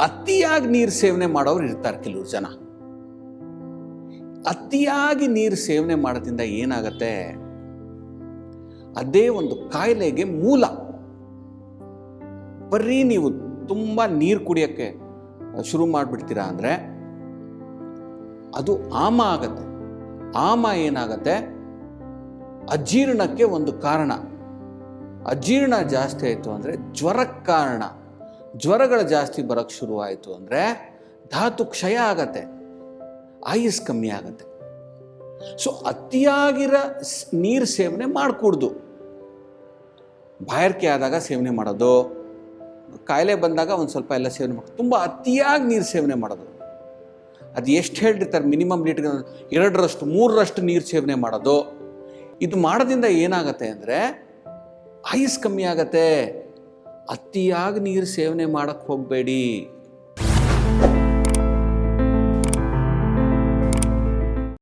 ಅತಿಯಾಗಿ ನೀರು ಸೇವನೆ ಮಾಡೋರು ಇರ್ತಾರೆ ಕೆಲವರು ಜನ. ಅತಿಯಾಗಿ ನೀರು ಸೇವನೆ ಮಾಡೋದ್ರಿಂದ ಏನಾಗತ್ತೆ? ಅದೇ ಒಂದು ಕಾಯಿಲೆಗೆ ಮೂಲ. ಬರೀ ನೀವು ತುಂಬ ನೀರು ಕುಡಿಯೋಕ್ಕೆ ಶುರು ಮಾಡಿಬಿಡ್ತೀರಾ ಅಂದರೆ ಅದು ಆಮ ಆಗತ್ತೆ. ಆಮ ಏನಾಗತ್ತೆ? ಅಜೀರ್ಣಕ್ಕೆ ಒಂದು ಕಾರಣ. ಅಜೀರ್ಣ ಜಾಸ್ತಿ ಆಯಿತು ಅಂದರೆ ಜ್ವರಕ್ಕೆ ಕಾರಣ. ಜ್ವರಗಳು ಜಾಸ್ತಿ ಬರೋಕ್ಕೆ ಶುರುವಾಯಿತು ಅಂದರೆ ಧಾತು ಕ್ಷಯ ಆಗತ್ತೆ, ಆಯುಸ್ ಕಮ್ಮಿ ಆಗತ್ತೆ. ಸೊ ಅತಿಯಾಗಿರೋ ನೀರು ಸೇವನೆ ಮಾಡಕೂಡ್ದು. ಬಾಯಾರಿಕೆ ಆದಾಗ ಸೇವನೆ ಮಾಡೋದು, ಕಾಯಿಲೆ ಬಂದಾಗ ಒಂದು ಸ್ವಲ್ಪ ಎಲ್ಲ ಸೇವನೆ ಮಾಡೋದು ತುಂಬ ಅತಿಯಾಗಿ ನೀರು ಸೇವನೆ ಮಾಡೋದು. ಅದು ಎಷ್ಟು ಹೇಳಿರ್ತಾರೆ, ಮಿನಿಮಮ್ ಲೀಟ್ರ್ ಎರಡರಷ್ಟು, ಮೂರರಷ್ಟು ನೀರು ಸೇವನೆ ಮಾಡೋದು. ಇದು ಮಾಡೋದ್ರಿಂದ ಏನಾಗತ್ತೆ ಅಂದರೆ, ಆಯುಸ್ ಕಮ್ಮಿ ಆಗತ್ತೆ. ಅತಿಯಾಗಿ ನೀರು ಸೇವನೆ ಮಾಡೋಕ್ಕೆ ಹೋಗಬೇಡಿ.